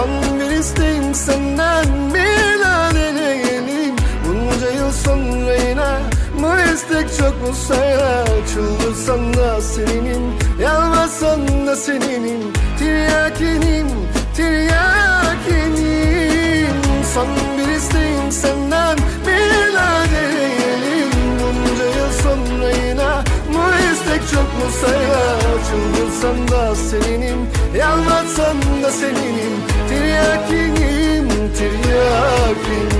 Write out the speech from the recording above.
Son bir isteğim senden bir daha deneyelim Bunca yıl sonra yine bu istek çok mu sayar? Çıldırsan da seninim Yalvarsan da seninim. Tiryakinim Tiryakinim Son bir isteğim senden bir daha deneyelim Bunca yıl sonra yine bu istek çok mu sayar? Çıldırsan da seninim Yalvarsan da seninim Tiryakinim Tiryakinim